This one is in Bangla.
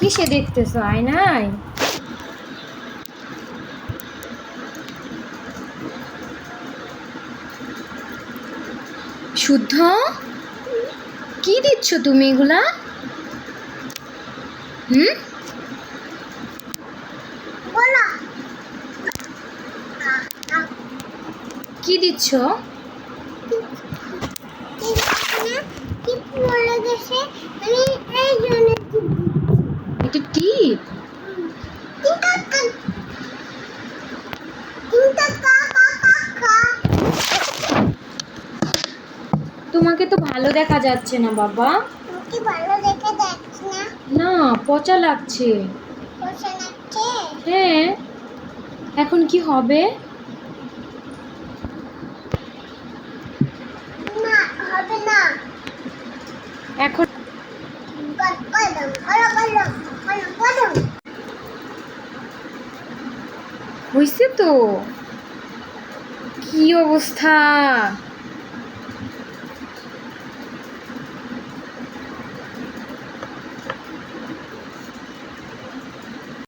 কিসে দেখতেছো আয়নায়? শুদ্ধ? কি দিচ্ছ তুমি এগুলা? হুম? কি দিচ্ছ? কি পড়ে গেছে? এটা টিপ তোমাকে তো ভালো দেখা যাচ্ছে না বাবা। ভালো দেখে যাচ্ছে না। না পচা লাগছে। হ্যাঁ। এখন কি হবে? না হবে না। এখন হয়েছে তো? কি অবস্থা?